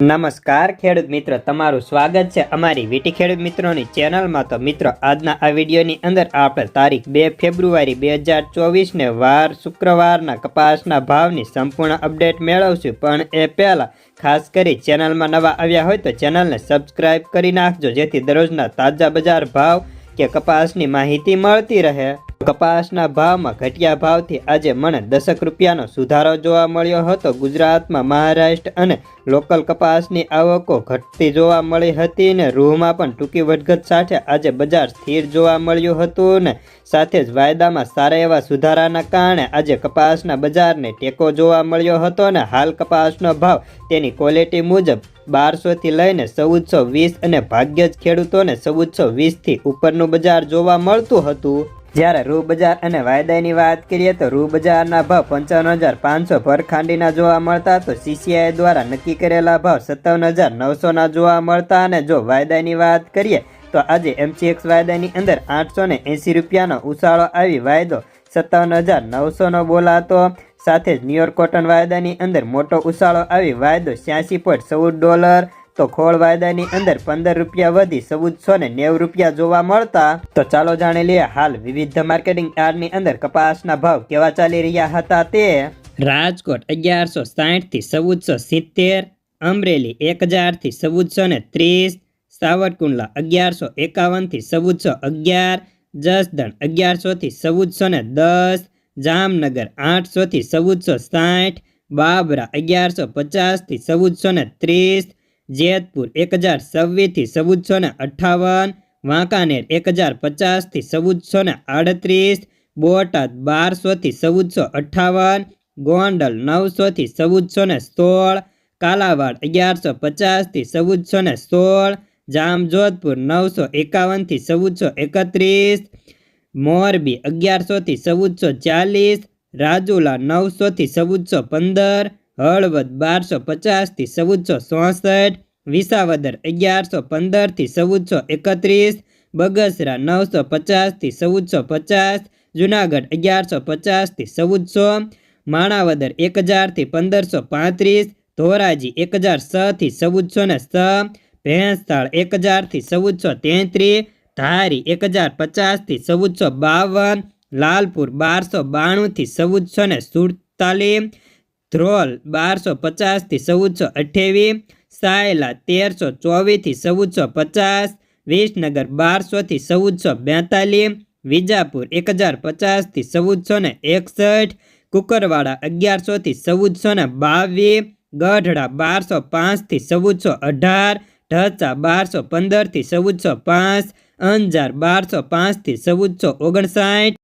નમસ્કાર, ખેડૂત મિત્રો. તમારું સ્વાગત છે અમારી વીટી ખેડૂત મિત્રોની ચેનલમાં. તો મિત્રો, આજના આ વિડીયોની અંદર આપણે તારીખ બે ફેબ્રુઆરી બે હજાર ચોવીસને વાર શુક્રવારના કપાસના ભાવની સંપૂર્ણ અપડેટ મેળવશું. પણ એ પહેલાં, ખાસ કરી ચેનલમાં નવા આવ્યા હોય તો ચેનલને સબસ્ક્રાઈબ કરી નાખજો, જેથી દરરોજના તાજા બજાર ભાવ કે કપાસની માહિતી મળતી રહે. કપાસના ભાવમાં ઘટિયા ભાવથી આજે મને દસક રૂપિયાનો સુધારો જોવા મળ્યો હતો. ગુજરાતમાં મહારાષ્ટ્ર અને લોકલ કપાસની આવકો ઘટતી જોવા મળી હતી ને રૂહમાં પણ ટૂંકી વધઘટ સાથે આજે બજાર સ્થિર જોવા મળ્યું હતું ને સાથે જ વાયદામાં સારા એવા સુધારાના કારણે આજે કપાસના બજારને ટેકો જોવા મળ્યો હતો ને હાલ કપાસનો ભાવ તેની ક્વોલિટી મુજબ બારસોથી લઈને ચૌદસો વીસ અને ભાગ્ય જ ખેડૂતોને ચૌદસો વીસથી ઉપરનું બજાર જોવા મળતું હતું. જ્યારે રૂ બજાર અને વાયદાની વાત કરીએ તો રૂ બજારના ભાવ પંચાવન હજાર પાંચસો ભરખાંડીના જોવા મળતા તો સીસીઆઈ દ્વારા નક્કી કરેલા ભાવ સત્તાવન હજાર નવસોના જોવા મળતા અને જો વાયદાની વાત કરીએ તો આજે એમસીએક્સ વાયદાની અંદર આઠસો ને એંસી રૂપિયાનો ઉછાળો આવી વાયદો સત્તાવન હજાર નવસોનો બોલાતો. સાથે જ ન્યુયોર્ક કોટન વાયદાની અંદર મોટો ઉછાળો આવી વાયદો છ્યાસી પોઈન્ટ ચૌદ ડોલર તો ખોળ વાયદાની અંદર પંદર રૂપિયા વધી ચૌદસો ને નેવું રૂપિયા જોવા મળતા, તો ચાલો જાણી લઈએ હાલ વિવિધ માર્કેટિંગ યાર્ડની અંદર કપાસના ભાવ કેવા ચાલી રહ્યા હતા તે. રાજકોટ અગિયારસો સાહીઠથી ચૌદસો સિત્તેર, અમરેલી એક હજારથી ચૌદસો ને ત્રીસ, સાવરકુંડલા અગિયારસો એકાવનથી ચૌદસો અગિયાર, જસદણ અગિયારસોથી ચૌદસો ને દસ, જામનગર આઠસોથી ચૌદસો સાઠ, બાબરા અગિયારસો પચાસથી ચૌદસો ને ત્રીસ જેતપુર એક હજાર છવ્વીસથી ચૌદસો ને અઠ્ઠાવન, વાંકાનેર એક હજાર પચાસથી ચૌદસો ને આડત્રીસ, બોટાદ બારસોથી ચૌદસો અઠ્ઠાવન, ગોંડલ નવસોથી ચૌદસો ને સોળ, કાલાવાડ અગિયારસો પચાસથી ચૌદસો ને સોળ, જામજોધપુર નવસો એકાવનથી ચૌદસો એકત્રીસ, મોરબી અગિયારસોથી ચૌદસો ચાલીસ, રાજુલા નવસોથી ચૌદસો પંદર હળવદ બારસો પચાસથી ચૌદસો ચોસઠ, વિસાવદર અગિયારસો પંદરથી ચૌદસો એકત્રીસ, બગસરા નવસો પચાસથી ચૌદસો પચાસ, જુનાગઢ અગિયારસો પચાસથી ચૌદસો, માણાવદર એક હજારથી પંદરસો પાંત્રીસ, ધોરાજી એક હજાર છથી ચૌદસો ને છ ભેંસતાળ એક હજારથી ચૌદસો તેત્રીસ ધારી એક હજાર પચાસથી ચૌદસો બાવન, લાલપુર બારસો બાણુંથી ચૌદસો ને સુડતાલીસ ધ્રોલ બારસો પચાસથી ચૌદસો અઠ્યાવીસ, સાયલા તેરસો ચોવીસથી ચૌદસો પચાસ, વિસનગર બારસોથી ચૌદસો બેતાલીસ, વિજાપુર એક હજાર પચાસથી ચૌદસો ને એકસઠ, કુકરવાડા અગિયારસોથી ચૌદસો ને બાવીસ, ગઢડા બારસો પાંચથી ચૌદસો અઢાર, ઢચા બારસો પંદરથી ચૌદસો પાંચ, અંજાર બારસો પાંચથી ચૌદસો ઓગણસાઠ